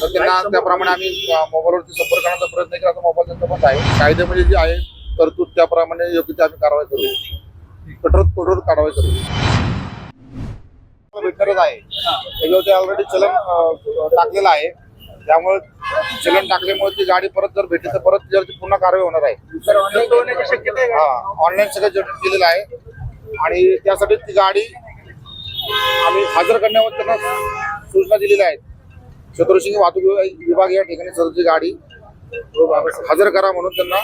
तर त्यांना त्याप्रमाणे आम्ही मोबाईलवरती संपर्क करण्याचा प्रयत्न केला तर मोबाईल त्यांचा बंद आहे. कायद्यामध्ये जे आहे तरतूद त्याप्रमाणे योग्य ते आम्ही कारवाई करू. कठोर कठोर कारवाई करू. भेटणारच आहे. त्याच्यावरती ऑलरेडी चलन टाकलेलं आहे. त्यामुळे चलन टाकल्यामुळे ती गाडी परत जर भेटली तर परत त्याच्यावरती पुन्हा कारवाई होणार आहे. हा ऑनलाईन सगळं जनरेट केलेलं आहे. आणि त्यासाठी ती गाडी आम्ही हजर करण्यावर त्यांना सूचना दिलेल्या आहेत. छत्रसिंग वाहतूक विभाग- विभाग या ठिकाणी सदरची गाडी हजर करा म्हणून त्यांना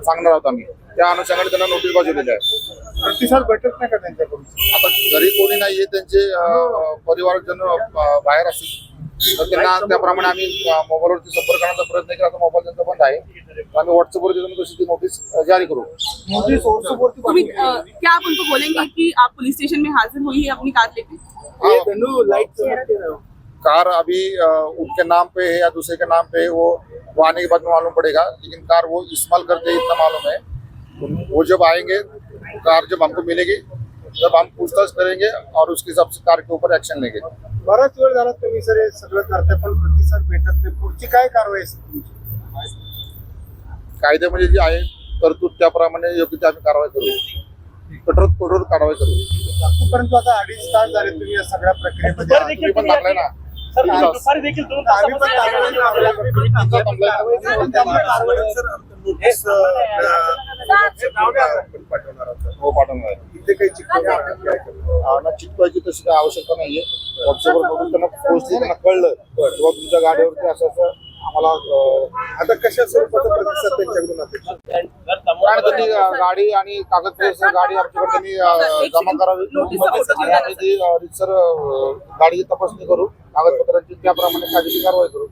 सांगणार आहोत आम्ही. त्या अनुषंगाने त्यांना नोटीस बजावलेली आहे. प्रतिसाद भेटत नाही का त्यांच्याकडून? आता घरी कोणी नाहीये त्यांचे परिवारजन बाहेर असतील. तर त्यांना त्याप्रमाणे आम्ही मोबाईलवरती संपर्क करण्याचा प्रयत्न केला तर मोबाईल त्यांचा बंद आहे. आम्ही व्हॉट्सअपवर त्यांना तशी ती नोटीस जारी करू. नोटीस व्हॉट्सअपवरती तुम्ही क्या आप उनको बोलेंगे कि आप पुलिस स्टेशन में हाजिर हुई अपनी कार लेके? कार अभी उनके नाम पे है या दूसरे के नाम पे है वो वो आने के बाद में मालूम पड़ेगा लेकिन कार वो इस्तेमाल करते हैं इतना मालूम है। वो जब आएँगे कार जब हमको मिलेगी तब हम पूछताछ करेंगे और उसके हिसाब से कार के ऊपर एक्शन लेंगे। बराच वेळ झाला तुम्ही सर हे सगळं करताय पण प्रतिसाद भेटत नाही। पुढची काय कारवाई तुमची कायद्यामध्ये जे आहे तरतूद त्याप्रमाणे योग्य ते आम्ही कारवाई करू। कठोर कठोर कारवाई करू। परंतु आता अडीच तास झाले तुम्ही या सगळ्या प्रक्रियेमध्ये तुम्ही पण टाकलाय ना? देखील दोन हो पाठवणार. इथे काही चिकटवणार तशी काही आवश्यकता नाहीये. व्हॉट्सअपवर बघून त्यांना पोहोचली त्यांना कळलं किंवा तुमच्या गाडीवरती असं असं आम्हाला आता कशा स्वरूपाचा प्रतिसाद त्यांच्याकडून अपेक्षित? आहे? कारण त्यांनी अं, गाडी आणि कागदपत्र गाडी आमच्याकडे त्यांनी अं, जमा करावी. आणि आम्ही ती रितसर तपासणी करू. कागदपत्रांची त्याप्रमाणे कायदेशीर कारवाई करू.